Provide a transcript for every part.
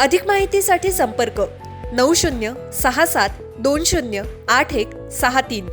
अधिक माहितीसाठी संपर्क नऊ शून्य सहा सात दोन शून्य आठ एक सहा तीन.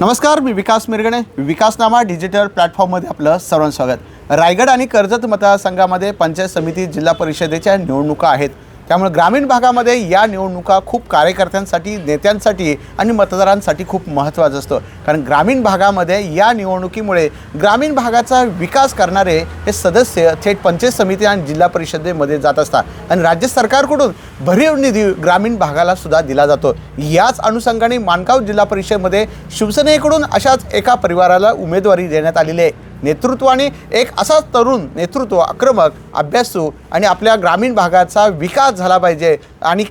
नमस्कार मी विकास मिरगणे. विकासनामा डिजिटल प्लॅटफॉर्ममध्ये आपलं सर्वांचं स्वागत. रायगड आणि कर्जत मतदारसंघामध्ये पंचायत समिती जिल्हा परिषदेच्या निवडणुका आहेत. त्यामुळे ग्रामीण भागामध्ये या निवडणुका खूप कार्यकर्त्यांसाठी नेत्यांसाठी आणि मतदारांसाठी खूप महत्त्वाचं असतं. कारण ग्रामीण भागामध्ये या निवडणुकीमुळे ग्रामीण भागाचा विकास करणारे हे सदस्य थेट पंचायत समिती आणि जिल्हा परिषदेमध्ये जात असतात. आणि राज्य सरकारकडून भरीव निधी ग्रामीण भागाला सुद्धा दिला जातो. याच अनुषंगाने माणगाव जिल्हा परिषदेमध्ये शिवसेनेकडून अशाच एका परिवाराला उमेदवारी देण्यात आलेली आहे. नेतृत्वाने एक असा तरुण नेतृत्व आक्रमक अभ्यासू आणि आपल्या ग्रामीण भागाचा विकास झाला पाहिजे आणि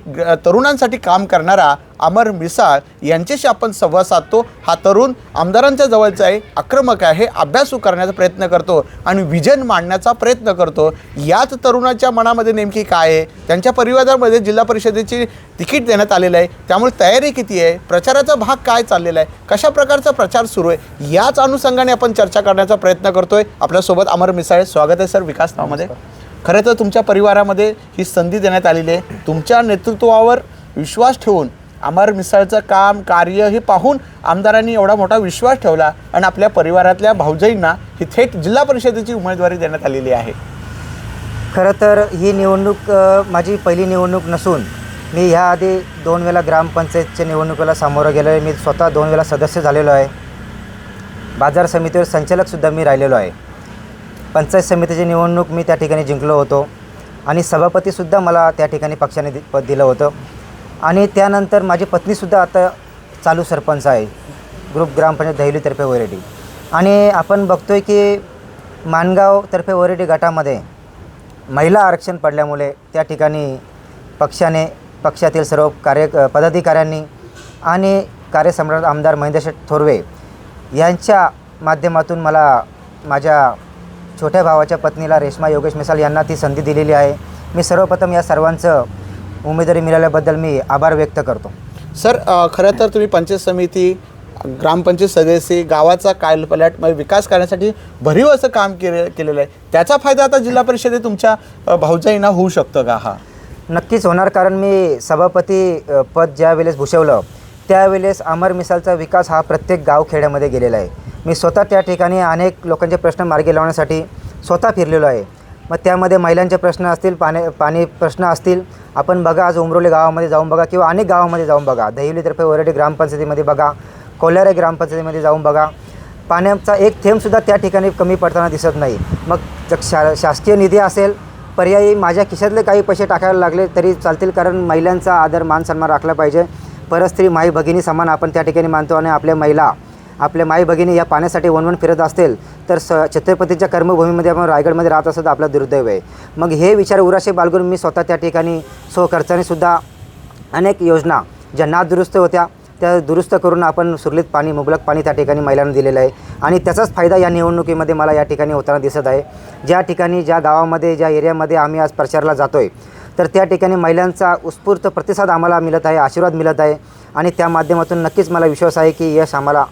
तरुणांसाठी काम करणारा अमर मिसाळ यांच्याशी आपण संवाद साधतो. हा तरुण आमदारांच्या जवळचा आहे आक्रमक आहे. अभ्यासू करण्याचा प्रयत्न करतो आणि विजन मांडण्याचा प्रयत्न करतो. याच तरुणाच्या मनामध्ये नेमकी काय आहे? त्यांच्या परिवारामध्ये जिल्हा परिषदेची तिकीट देण्यात आलेलं आहे. त्यामुळे तयारी किती आहे? प्रचाराचा भाग काय चाललेला आहे? कशा प्रकारचा प्रचार सुरू आहे? याच अनुषंगाने आपण चर्चा करण्याचा प्रयत्न करतोय. आपल्यासोबत अमर मिसाळे स्वागत आहे सर विकास नावामध्ये. खरं तर तुमच्या परिवारामध्ये ही संधी देण्यात आलेली आहे. तुमच्या नेतृत्वावर विश्वास ठेवून अमर मिसाळचं काम कार्य हे पाहून आमदारांनी एवढा मोठा विश्वास ठेवला आणि आपल्या परिवारातल्या भाऊजाईंना ही थेट जिल्हा परिषदेची उमेदवारी देण्यात आलेली आहे. खरं तर ही निवडणूक माझी पहिली निवडणूक नसून मी ह्याआधी दोन वेळा ग्रामपंचायतच्या निवडणुकीला सामोरं गेलो आहे मी स्वतः दोन वेळा सदस्य झालेलो आहे. बाजार समितीवर संचालकसुद्धा मी राहिलेलो आहे. पंचायत समितीची निवडणूक मी त्या ठिकाणी जिंकलो होतो आणि सभापतीसुद्धा मला त्या ठिकाणी पक्षाने दि पद दिलं होतं. आणि त्यानंतर माझी पत्नीसुद्धा आता चालू सरपंच आहे. ग्रुप ग्रामपंचायत दहिलीतर्फे वरेडी. आणि आपण बघतोय की माणगावतर्फे वरेडी गटामध्ये महिला आरक्षण पडल्यामुळे त्या ठिकाणी पक्षाने पक्षातील सर्व कार्य पदाधिकाऱ्यांनी आणि कार्यसम्राट आमदार महेंद्रशेठ थोरवे यांच्या माध्यमातून मला माझ्या छोट्या भावाच्या पत्नीला रेश्मा योगेश मिसाल यांना ती संधी दिलेली आहे. मी सर्वप्रथम या सर्वांचं उमेदवारी मिळाल्याबद्दल मी आभार व्यक्त करतो. सर अ, खरं तर तुम्ही पंचायत समिती ग्रामपंचायत सदस्य गावाचा कालपलट म्हणजे विकास करण्यासाठी भरीव असं काम केले केलेलं आहे. त्याचा फायदा आता जिल्हा परिषदेत तुमच्या अ, भाऊजाईंना होऊ शकतो का हा? नक्कीच होणार कारण मी सभापती अ, पद ज्या वेळेस भूषवलं त्यावेळेस अमर मिसालचा विकास हा प्रत्येक गावखेड्यामध्ये गेलेला आहे. मी स्वतः त्या ठिकाणी अनेक लोकांचे प्रश्न मार्गी लावण्यासाठी स्वतः फिरलेलो आहे. मग त्यामध्ये महिलांचे प्रश्न असतील पाणी पाणी प्रश्न असतील आपण बघा आज उमरोली गावामध्ये जाऊन बघा किंवा अनेक गावामध्ये जाऊन बघा. दहिवलीतर्फे वरडी ग्रामपंचायतीमध्ये बघा कोल्हारे ग्रामपंचायतीमध्ये जाऊन बघा. पाण्याचा एक थेंबसुद्धा त्या ठिकाणी कमी पडताना दिसत नाही. मग जर शा शासकीय निधी असेल पर्यायी माझ्या खिशातले काही पैसे टाकायला लागले तरी चालतील कारण महिलांचा आदर मान सन्मान राखला पाहिजे. परस्त्री माई भगिनी समान आपण त्या ठिकाणी मानतो आणि आपल्या महिला आपल्या माई भगिनी या पाण्यासाठी वणवण फिरत असतील तर स छत्रपतीच्या कर्मभूमीमध्ये आपण रायगडमध्ये राहत असतो तर आपलं दुर्दैव आहे. मग हे विचार उराशे बाळगून मी स्वतः त्या ठिकाणी स्वखर्चाने सुद्धा अनेक योजना ज्या नादुरुस्त होत्या त्या दुरुस्त करून आपण सुरळीत पाणी मुबलक पाणी त्या ठिकाणी महिलांना दिलेलं आहे. आणि त्याचाच फायदा या निवडणुकीमध्ये मला या ठिकाणी होताना दिसत आहे. ज्या ठिकाणी ज्या गावामध्ये ज्या एरियामध्ये आम्ही आज प्रचाराला जातो आहे तर त्या ठिकाणी महिलांचा उत्स्फूर्त प्रतिसाद आम्हाला मिळत आहे आशीर्वाद मिळत आहे. आणि त्या माध्यमातून नक्कीच मला विश्वास आहे की यश आम्हाला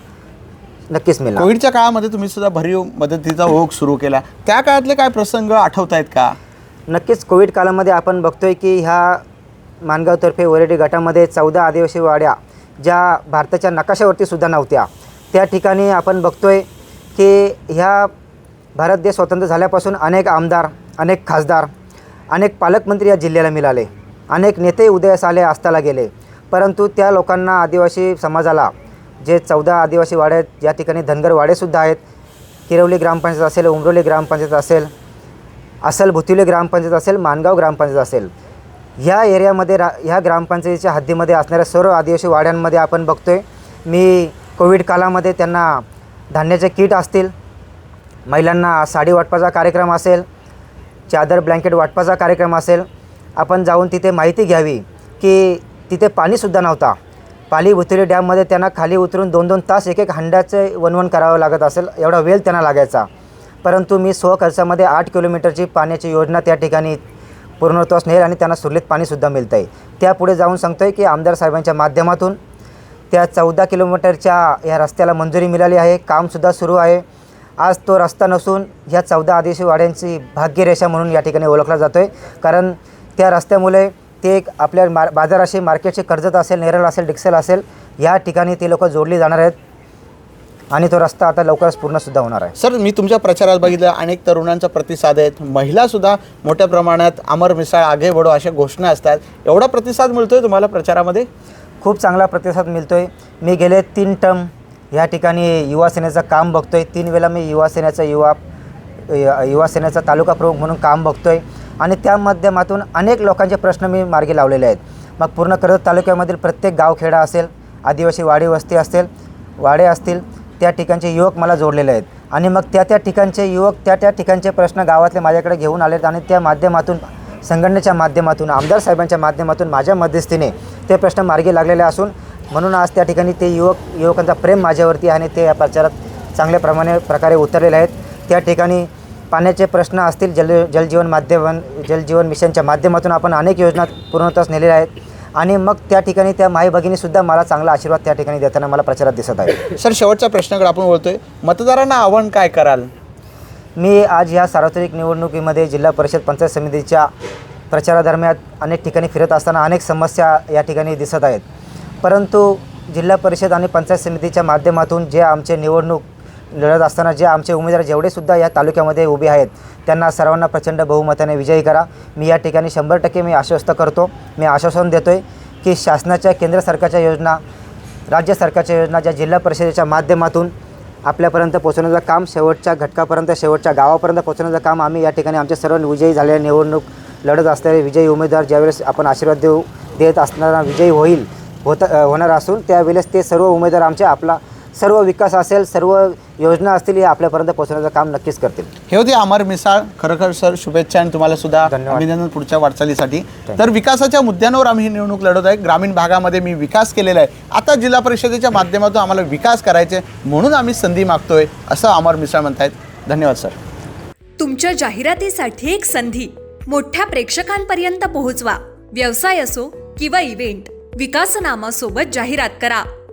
नक्कीच मिळणार. कोविडच्या काळामध्ये तुम्ही सुद्धा भरीव मदतीचा ओघ सुरू केला. त्या काळातले काय प्रसंग आठवत आहेत का? नक्कीच कोविड काळामध्ये आपण बघतोय की ह्या माणगावतर्फे वरेडी गटामध्ये चौदा आदिवासी वाड्या ज्या भारताच्या नकाशावरती सुद्धा नव्हत्या. त्या ठिकाणी आपण बघतोय की ह्या भारत देश स्वतंत्र झाल्यापासून अनेक आमदार अनेक खासदार अनेक पालकमंत्री या जिल्ह्याला मिळाले. अनेक नेते उदयास आले आस्थाला गेले. परंतु त्या लोकांना आदिवासी समाजाला जे चौदा आदिवासी वाडे आहेत या ठिकाणी धनगर वाडेसुद्धा आहेत. किरवली ग्रामपंचायत असेल उमरोली ग्रामपंचायत असेल असेल भुतिवली ग्रामपंचायत असेल माणगाव ग्रामपंचायत असेल. ह्या एरियामध्ये रा ह्या ग्रामपंचायतीच्या हद्दीमध्ये असणाऱ्या सर्व आदिवासी वाड्यांमध्ये आपण बघतोय. मी कोविड काळामध्ये त्यांना धान्याचे किट असतील महिलांना साडी वाटपाचा कार्यक्रम असेल चादर ब्लँकेट वाटपाचा कार्यक्रम असेल आपण जाऊन तिथे माहिती घ्यावी की तिथे पाणीसुद्धा नव्हता. पाली भुतुरी डॅममध्ये त्यांना खाली उतरून दोन दोन तास एक एक हंड्याचं वनवन करावं लागत असेल एवढा वेळ त्यांना लागायचा. परंतु मी स्वखर्चामध्ये आठ किलोमीटरची पाण्याची योजना त्या ठिकाणी पूर्णत्वास नेल आणि त्यांना सुरळीत पाणीसुद्धा मिळतं आहे त्यापुढे जाऊन सांगतो आहे की आमदार साहेबांच्या माध्यमातून त्या चौदा किलोमीटरच्या या रस्त्याला मंजुरी मिळाली आहे कामसुद्धा सुरू आहे. आज तो रस्ता नसून ह्या चौदा आदिवासी वाड्यांची भाग्यरेषा म्हणून या ठिकाणी ओळखला जातो आहे कारण त्या रस्त्यामुळे ते एक आपल्या मार बाजाराशी मार्केटचे कर्जत असेल नेरळ असेल डिक्सेल असेल या ठिकाणी ते लोक जोडली जाणार आहेत. आणि तो रस्ता आता लवकरच पूर्णसुद्धा होणार आहे. सर मी तुमच्या प्रचारात बघितलं अनेक तरुणांचा प्रतिसाद आहेत. महिलासुद्धा मोठ्या प्रमाणात अमर मिसाळ आगे बढो अशा घोषणा असतात. एवढा प्रतिसाद मिळतोय तुम्हाला प्रचारामध्ये? खूप चांगला प्रतिसाद मिळतो आहे मी गेले तीन टर्म ह्या ठिकाणी युवा सेनेचं काम बघतो आहे तीन वेळा मी युवा सेनेचा युवा य- युवा सेनेचा तालुका प्रमुख म्हणून काम बघतो आहे आणि त्या माध्यमातून अनेक लोकांचे प्रश्न मी मार्गी लावलेले आहेत. मग पूर्ण कर्जत तालुक्यामधील प्रत्येक गावखेडा असेल आदिवासी वाडी वस्ती असेल वाडे असतील त्या ठिकाणचे युवक मला जोडलेले आहेत. आणि मग त्या त्या ठिकाणचे युवक त्या त्या ठिकाणचे प्रश्न गावातले माझ्याकडे घेऊन आलेत आणि त्या माध्यमातून संघटनेच्या माध्यमातून आमदार साहेबांच्या माध्यमातून माझ्या मध्यस्थीने ते प्रश्न मार्गी लागलेले असून म्हणून आज त्या ठिकाणी ते युवक युवकांचा प्रेम माझ्यावरती आहे आणि ते या प्रचारात चांगल्या प्रमाणे प्रकारे उतरलेले आहेत. त्या ठिकाणी पाण्याचे प्रश्न असतील जल जलजीवन माध्यम जलजीवन मिशनच्या माध्यमातून आपण अनेक योजना पूर्णत्वास नेलेल्या आहेत. आणि मग त्या ठिकाणी त्या माई भगिनीसुद्धा मला चांगला आशीर्वाद त्या ठिकाणी देताना मला प्रचारात दिसत आहे सर शेवटच्या प्रश्नाकडे आपण बोलतोय मतदारांना आव्हान काय कराल? मी आज ह्या सार्वत्रिक निवडणुकीमध्ये जिल्हा परिषद पंचायत समितीच्या प्रचारादरम्यान अनेक ठिकाणी फिरत असताना अनेक समस्या या ठिकाणी दिसत आहेत. परंतु जिल्हा परिषद आणि पंचायत समितीच्या माध्यमातून जे आमचे निवडणूक लढत असताना जे आमचे उमेदवार जेवढे सुद्धा या तालुक्यामध्ये उभे आहेत त्यांना सर्वांना प्रचंड बहुमताने विजयी करा. मी या ठिकाणी शंभर टक्के मी आश्वस्त करतो. मी आश्वासन देतो आहे की शासनाच्या केंद्र सरकारच्या योजना राज्य सरकारच्या योजना ज्या जिल्हा परिषदेच्या माध्यमातून आपल्यापर्यंत पोहोचवण्याचं काम शेवटच्या घटकापर्यंत शेवटच्या गावापर्यंत पोहोचवण्याचं काम आम्ही या ठिकाणी आमचे सर्व विजयी झालेल्या निवडणूक लढत असलेले विजयी उमेदवार ज्यावेळेस आपण आशीर्वाद देऊ देत असताना विजयी होईल होत होणार असून त्यावेळेस ते सर्व उमेदवार आमचे आपला सर्व विकास असेल सर्व योजना असतील हे आपल्यापर्यंत पोहोचवण्याचं काम नक्कीच करतील. हे होते अमर मिसाळ. खरोखर सर शुभेच्छा आणि तुम्हाला सुद्धा धन्यवाद. अभिनंदन पुढच्या वाटचालीसाठी. तर विकासाच्या मुद्द्यांवर आम्ही ही निवडणूक लढवत आहे. ग्रामीण भागामध्ये मी विकास केलेला आहे. आता जिल्हा परिषदेच्या माध्यमातून आम्हाला विकास करायचे म्हणून आम्ही संधी मागतोय असं अमर मिसाळ म्हणतायत. धन्यवाद सर. तुमच्या जाहिरातीसाठी एक संधी. मोठ्या प्रेक्षकांपर्यंत पोहोचवा. व्यवसाय असो किंवा इव्हेंट विकासनामासोबत जाहिरात करा.